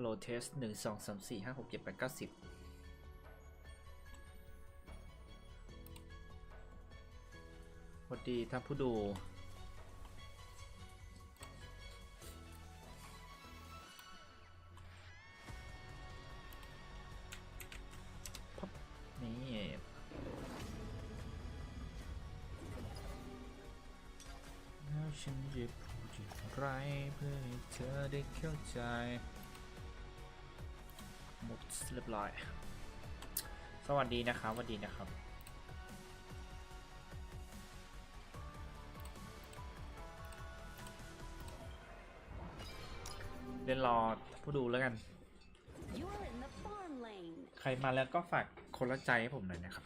ฮัลโหลเทสหนึ่งสองสามสี่ห้าหกเจ็ดแปดเก้าสิบสวัสดีท่านผู้ดูนี่แล้วฉันจะพูดอย่างไรเพื่อให้เธอได้เข้าใจ มดเรียบร้อย สวัสดีนะครับสวัสดีนะครับเดี๋ยวรอผู้ดูแล้วกัน You're in the farm lane. ใครมาแล้วก็ฝากคนละใจให้ผมหน่อยนะครับ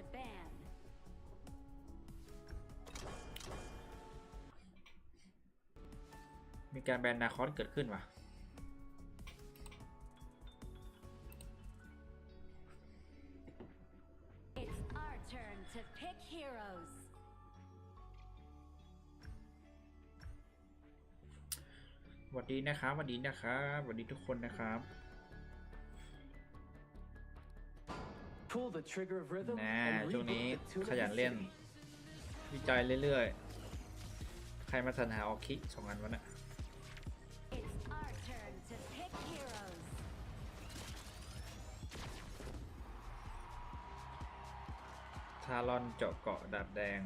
to ban. มีการแบนนาคอสเกิดขึ้นว่ะ It's our turn to pick heroes. สวัสดีนะครับสวัสดีนะครับสวัสดีทุกคนนะครับ นะ and ช่วงนี้ reboot the tune of ขยัน the เล่น city. วิจัยเรื่อยๆ ใครมาสรรหาออกคิสองอันวะเนี่ย It's our turn to pick heroes. ทารอนเจาะเกาะดาบแดง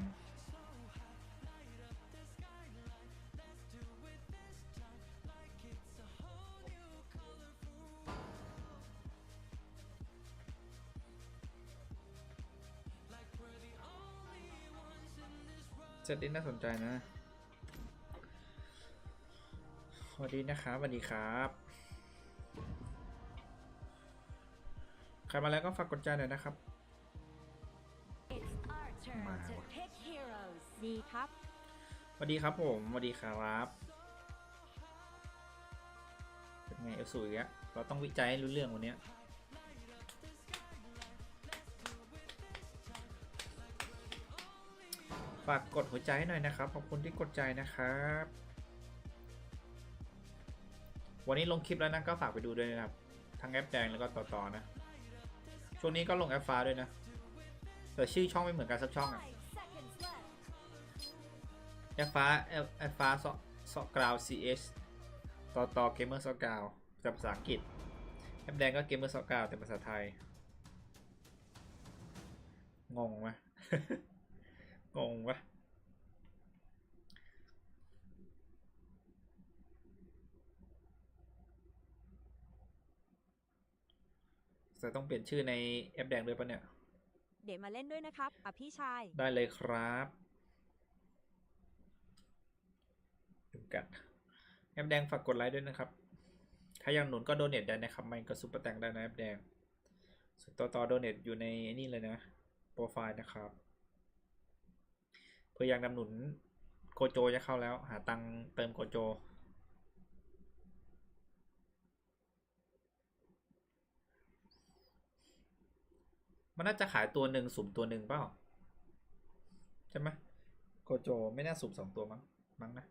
เซตนี้น่าสนใจนะสวัสดีนะครับสวัสดีครับ ใครมาแล้วก็ฝากกดใจหน่อยนะครับ It's our turn Wow. to pick heroes. ดีครับสวัสดีครับผมสวัสดีครับเป็นไงเอลสูอีกแล้วเราต้องวิจัยให้รู้เรื่องวันเนี้ ฝากกดหัวใจให้หน่อยนะครับ ขอบคุณที่กดใจนะครับ วันนี้ลงคลิปแล้วนะก็ฝากไปดูด้วยนะครับ ทั้งแอปแดงแล้วก็ต่อต่อนะ ช่วงนี้ก็ลงแอปฟ้าด้วยนะ แต่ชื่อช่องไม่เหมือนกันสักช่องอะแอฟฟ้าแอฟแอฟฟ้าซอซอกราว CS ต่อต่อเกมเมอร์ซอกราวแต่ภาษาอังกฤษแอปแดงก็เกมเมอร์ซอกราวแต่ภาษาไทย งงไหม งงปะจะต้องเปลี่ยนชื่อในแอปแดงด้วยปะเนี่ย เดี๋ยวมาเล่นด้วยนะครับอะพี่ชาย ได้เลยครับดูกันแอปแดงฝากกดไลค์ด้วยนะครับใครอยากหนุนก็โดเนทได้นะครับ ไม่ก็ซุปเปอร์แตงได้นะแอปแดงส่วนต่อต่อโดเนทอยู่ในนี่เลยนะ โปรไฟล์นะครับ เพื่ออยากนำหนุนโกโจจะเข้าแล้ว หาตังค์เติมโกโจ มันน่าจะขายตัวหนึ่งสุ่มตัวหนึ่งเปล่า ใช่ไหมโกโจไม่น่าสุ่มสองตัวมั้งมั้งนะ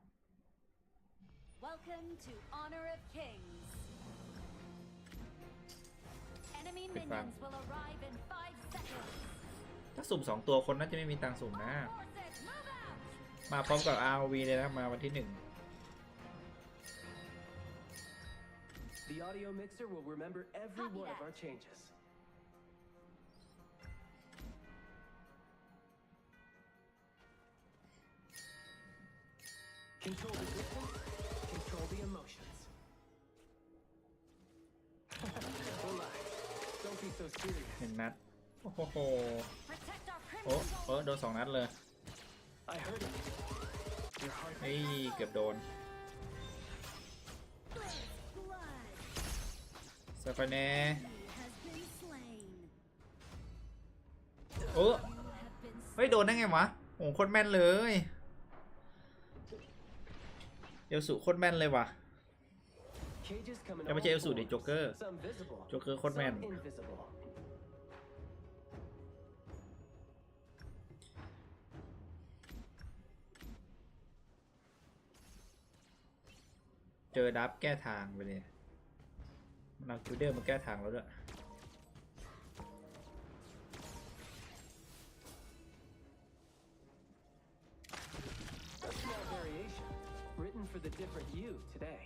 Welcome to Honor of Kings. Enemy Good one. minions will arrive in five seconds. ถ้าสุ่มสองตัวคนน่าจะไม่มีตังค์สุ่มนะ มาพร้อมกับ ROV เลยนะ มาวันที่หนึ่ง The audio mixer will remember every Copy one of that. our changes. Control the distance, control the emotions. Relax. Don't be so serious. หนึ่งนัด โอ้โห Protect our โอ้ crimson เออโดนสองนัดเลย I heard it. Your heart เฮ้ยเกือบโดน blood เซฟแน่ has been slain. โอ้ You have been เฮ้ย โดนได้ไงวะโอ้โหโคตรแม่นเลยเดี๋ยวสุโคตรแม่นเลยว่ะ Cages come in แต่ไม่ใช่เอล all สูตรดิ forms. โจ๊กเกอร์ Some visible. โจ๊กเกอร์โคตรแมน เจอดับแก้ทางไปเลยมันเอาคิวเดอร์มาแก้ทางแล้วด้วย A small variation, written for the different you today.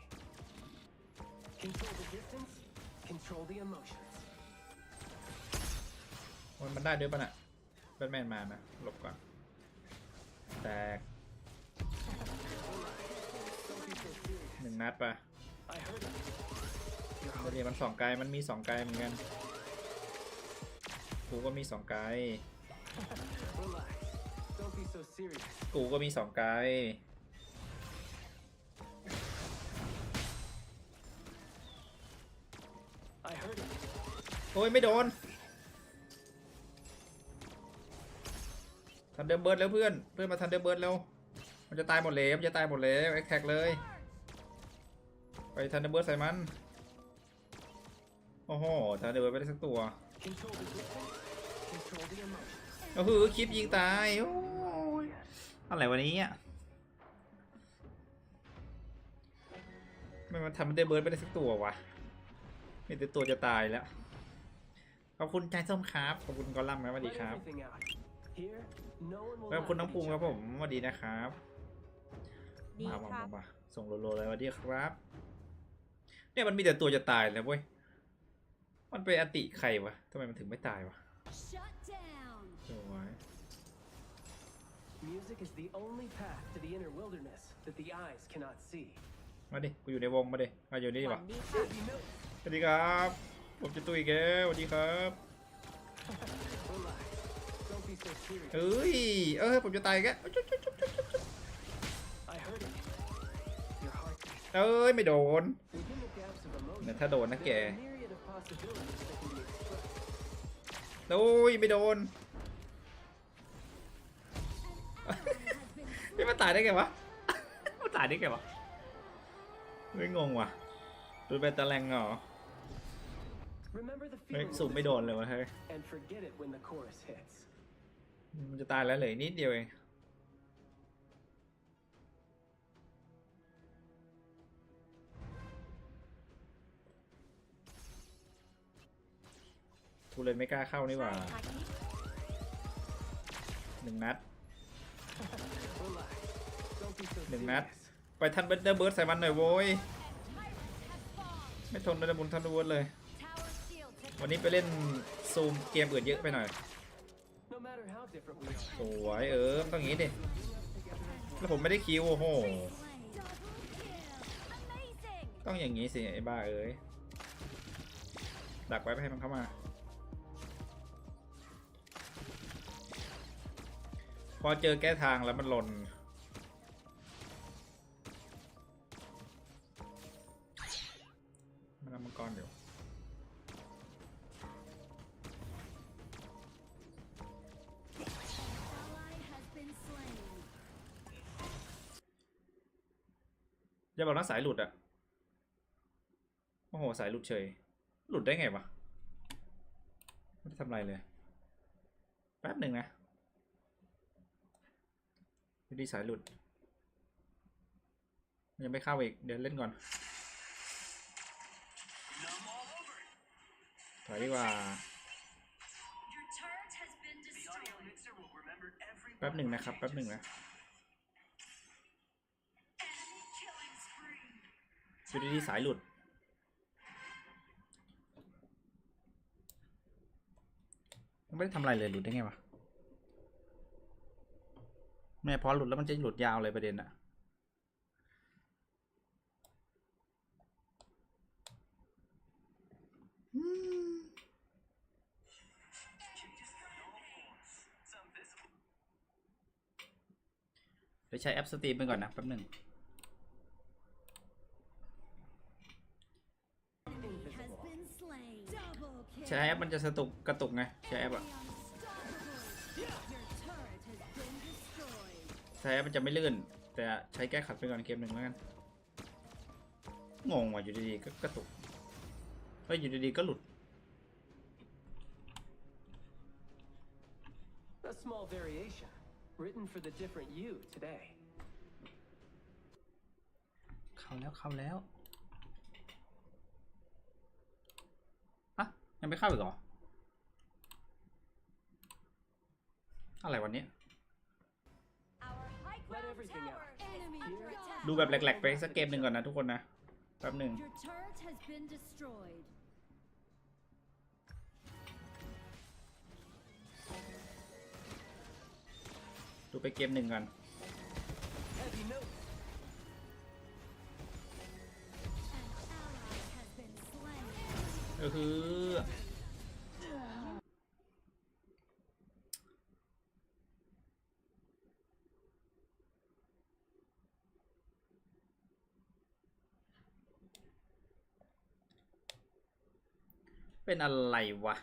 Control the distance, control the emotions. มันมันได้ด้วยป่ะน่ะแบทแมนมานะหลบก่อนแตก หนึ่งนัดป่ะ I heard it. Your พอ heart ดีมันสองไกลมันมีสองไกลเหมือนกันกูก็มีสองไกลกูก็มีสองไกลโอ้ยไม่โดนทันเดอร์เบิร์ดแล้วเพื่อน เพื่อนมาทันเดอร์เบิร์ดแล้ว มันจะตายหมดแล้วมันจะตายหมดแล้วแอคแท็กเลย ไปทันเดอร์เบิร์ดใส่มัน โอ้โหทันเดอร์เบิร์ดไม่ได้สักตัว Control the distance, control the emotions. ก็คือคลิปยิงตาย โอ้ยอะไรวันนี้อะไม่มันทำทันเดอร์เบิร์ดไม่ได้สักตัววะมีแต่ตัวจะตายแล้ว ขอบคุณใจส้มครับ ขอบคุณกอลัมน์ครับสวัสดี Let ครับ everything out. Here, no one will ขอบคุณ laugh น้อง at ภูมิ each ครับ other. ผมสวัสดีนะครับดีมามาครัมาบมาส่งโลๆเลยสวัสดีครับ เนี่ยมันมีแต่ตัวจะตายแล้วเว้ย มันไปอติใครวะทำไมมันถึงไม่ตายวะ Shut down. สวย Music is the only path to the inner wilderness that the eyes cannot see. มาดิ กูอยู่ในวงมาดิ มาอยู่นี่ดีหกวัว่างดีค่ะ Baby milk. สวัสดีครับ ผมจะตุ้ยแกสวัสดีครับ Relax. Don't be so serious. เอ้ย เออผมจะตายแก I heard it. Your heart. เอ้ย ไม่โดน Within the gaps of เนี่ย emotion, ถ้าโดนนะแก there are a myriad of possibilities that can be expressed. โอ้ยไม่โดน An ally has been ไม่มาตายได้ไงวะมาตายได้ไงวะเฮ้ยงงว่ะดูเป็นตะแลงเหรอ Remember the เฮ้ย feeling สู of บไม่ the โดนเลยวะเฮ้ย and forget it when the chorus hits. มันจะตายแล้วเหลยนิดเดียวเอง กูเลยไม่กล้าเข้านี่หว่าหนึ่งนัดหนึ่งนัด ไปทันเบิร์เบิร์ดใส่มันหน่อยโว้ย ไม่ทนเลยนะบุญทันเบิร์ดเลย วันนี้ไปเล่นซูมเกมอื่นเยอะไปหน่อย สวยเออต้องงี้ดิ แล้วผมไม่ได้คิวโอ้โห ต้องอย่างนี้สิไอ้บ้าเอ้ยดักไว้ไม่ให้มันเข้ามา อเจอแก้ทางแล้วมันหล่นมันเอามังกรเดี๋ยวอย่าบอกนะสายหลุดอะโอ้โห สายหลุดเฉย หลุดได้ไงวะ ไม่ได้ทำอะไรเลย แป๊บหนึ่งนะ ดูดีสายหลุด ยังไม่เข้าอีก เดี๋ยวเล่นก่อน ถอยดีกว่า Your turret has been destroyed. แป๊บหนึ่งนะครับ แป๊บหนึ่งนะ Enemy killing spree. ดูดีๆสายหลุดมันไม่ได้ทำอะไรเลยหลุดได้ไงวะ แม่พอหลุดแล้วมันจะหลุดยาวเลยประเด็นอะอืมเดี๋ยวใช้แอปสตรีมไปก่อนนะแป๊บหนึ่ง Enemy has been slain. Double kill. ใช้แอปมันจะสตุกกระตุกไงใช้แอปอะ ใช้แอปมันจะไม่ลื่น แต่ใช้แก้ขัดไปก่อนเกมหนึ่งแล้วกัน งงว่ะอยู่ดีๆก็กระตุกเฮ้ยอยู่ดีๆก็หลุด A small variation, written for the different you today. เข้าแล้วเข้าแล้วอะยังไม่เข้าอีกเหรอ อะไรวันนี้ ดูแบบแหลกๆ ไปสักเกมหนึ่งก่อนนะทุกคนนะแป๊บหนึ่ง Your turret has been destroyed. ดูไปเกมหนึ่งก่อน Heavy note. An ally has been slain. ก็คือ เป็นอะไรวะ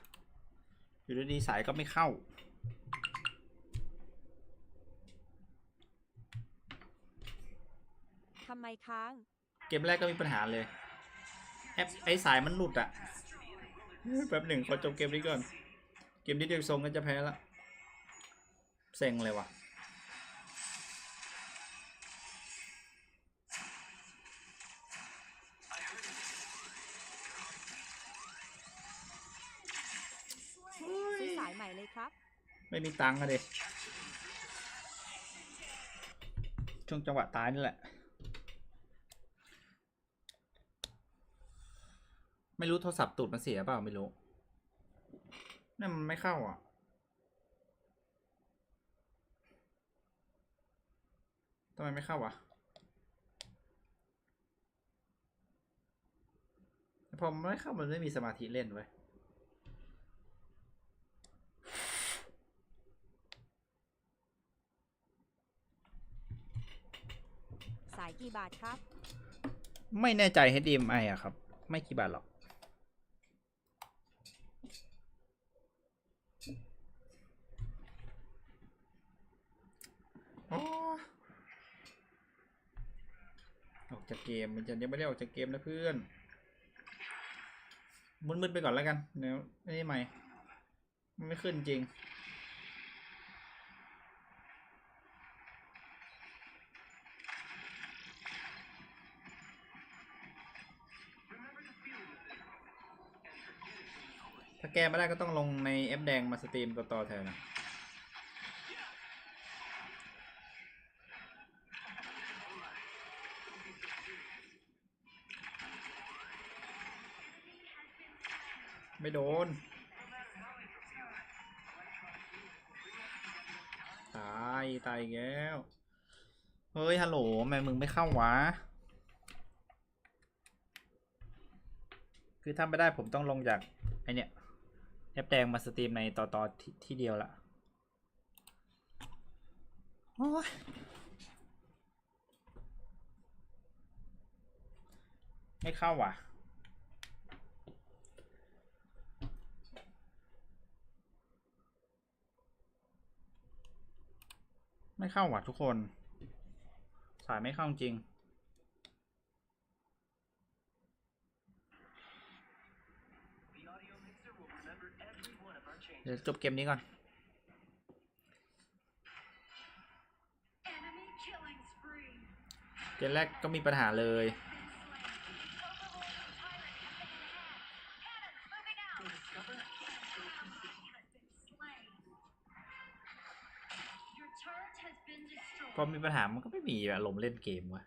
อยู่ดีๆสายก็ไม่เข้า ทำไมค้าง เกมแรกก็มีปัญหาเลย แอปไอสายมันหลุดอะแป๊บหนึ่งขอจบเกมนี้ก่อน เกมนี้เดียวทรงก็จะแพ้ละ เซ็งเลยว่ะซื้ เลยครับ ไม่มีตังค์อะเด็ช่วงจังหวะตายนี่แหละ ไม่รู้โทรศัพท์ตูดมันเสียเปล่าไม่รู้นี่มันไม่เข้าอะทำไมไม่เข้าวะพอไม่เข้ามันไม่มีสมาธิเล่นเว้ย สายกี่บาทครับ ไม่แน่ใจ HDMI อะครับ ไม่กี่บาทหรอกอ๋อออกจากเกมมันจะยังไม่ได้ออกจากเกมนะเพื่อนมึนๆไปก่อนแล้วกันเดี๋ยวนี่ใหม่มันไม่ขึ้นจริง ถ้าแก้ไม่ได้ก็ต้องลงในแอปแดงมาสตรีมต่อๆแทนนะไม่โดน ตาย ตายอีกแล้ว เฮ้ย ฮัลโหลทำไมมึงไม่เข้าวะ คือถ้าไม่ได้ผมต้องลงจากไอเนี่ย แอปแดงมาสตรีมในต่อต่อที่ที่เดียวละโอ้ยไม่เข้าว่ะ ไม่เข้าว่ะทุกคน สายไม่เข้าจริง เดี๋ยวจบเกมนี้ก่อน เกมแรกก็มีปัญหาเลย พอมีปัญหามันก็ไม่มีอารมณ์เล่นเกมวะ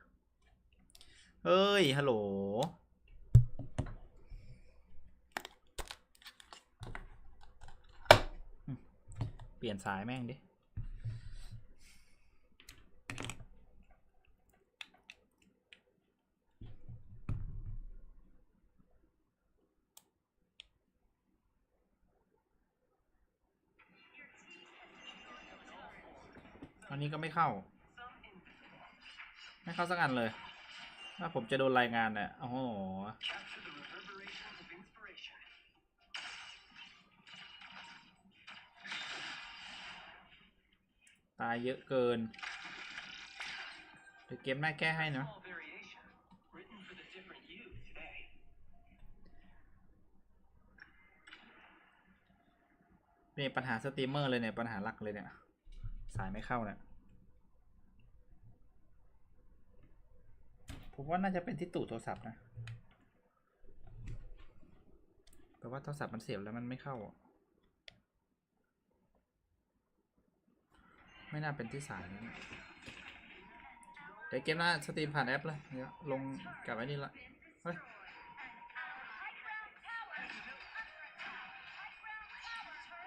เฮ้ย ฮัลโหล เปลี่ยนสายแม่งดิ อันนี้ก็ไม่เข้า ไม่เข้าสักอันเลย ถ้าผมจะโดนรายงานเนี่ยโอ้โหาเยอะเกินเดี๋ยวเกมหน้าแก้ให้นะเนี่ปัญหาสตรีมเมอร์เลยเนี่ย ปัญหาหลักเลยเนี่ย สายไม่เข้าเนี่ยผมว่าน่าจะเป็นที่ตู่โทรศัพท์นะแปลว่าโทรศัพท์มันเสียบแล้วมันไม่เข้าอะ ไม่น่าเป็นที่สายนะเนี่ยเดี๋ยวเกมหน้าสตรีมผ่านแอปเลยเดี๋ยวลงกลับไว้นี่ละเฮ้ย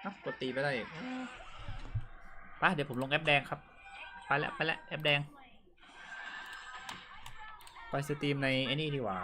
เอ้ากดตีไปได้อีกไปเดี๋ยวผมลงแอปแดงครับ ไปแล้วไปแล้วแอปแดง ไปสตรีมในไอ้นี่ดีกว่า